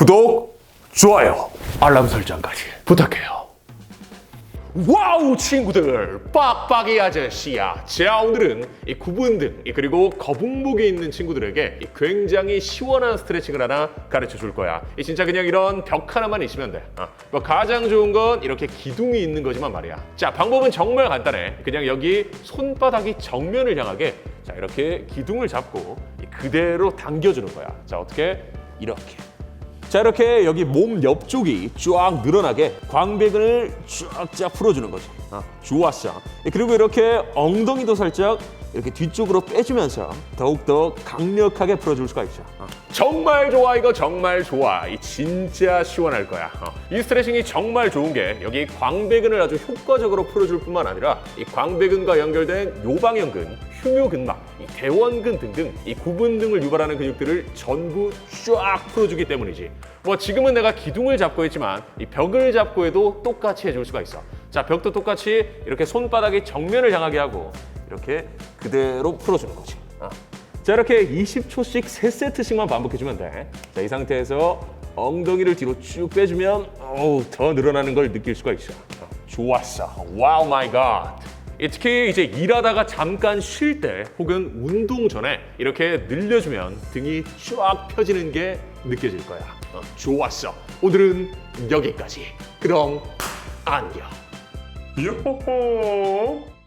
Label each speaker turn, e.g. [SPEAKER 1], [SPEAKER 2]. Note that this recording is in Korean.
[SPEAKER 1] 구독, 좋아요, 알람 설정까지 부탁해요. 와우 친구들. 빡빡이 아저씨야. 자 오늘은 이 구분등 이 그리고 거북목에 있는 친구들에게 이 굉장히 시원한 스트레칭을 하나 가르쳐 줄 거야. 이 진짜 그냥 이런 벽 하나만 있으면 돼. 어. 뭐 가장 좋은 건 이렇게 기둥이 있는 거지만 말이야. 자 방법은 정말 간단해. 그냥 여기 손바닥이 정면을 향하게 자 이렇게 기둥을 잡고 이 그대로 당겨주는 거야. 자 어떻게? 이렇게 자 이렇게 여기 몸 옆쪽이 쫙 늘어나게 광배근을 쫙쫙 풀어주는 거지 아, 좋았어 그리고 이렇게 엉덩이도 살짝 이렇게 뒤쪽으로 빼주면서 더욱더 강력하게 풀어줄 수가 있죠. 어. 정말 좋아 이거 정말 좋아. 이 진짜 시원할 거야. 어. 이 스트레칭이 정말 좋은 게 여기 광배근을 아주 효과적으로 풀어줄 뿐만 아니라 이 광배근과 연결된 요방형근 흉요근막, 이 대원근 등등 이 구분 등을 유발하는 근육들을 전부 쫙 풀어주기 때문이지. 뭐 지금은 내가 기둥을 잡고 있지만 이 벽을 잡고 해도 똑같이 해줄 수가 있어. 자 벽도 똑같이 이렇게 손바닥이 정면을 향하게 하고 이렇게 그대로 풀어주는 거지. 어. 자 이렇게 20초씩 3세트씩만 반복해주면 돼. 자 이 상태에서 엉덩이를 뒤로 쭉 빼주면 어우 더 늘어나는 걸 느낄 수가 있어. 어, 좋았어. 와우 마이 갓. 이 특히 이제 일하다가 잠깐 쉴 때 혹은 운동 전에 이렇게 늘려주면 등이 쫙 펴지는 게 느껴질 거야. 어, 좋았어. 오늘은 여기까지. 그럼 안녕. 요호호.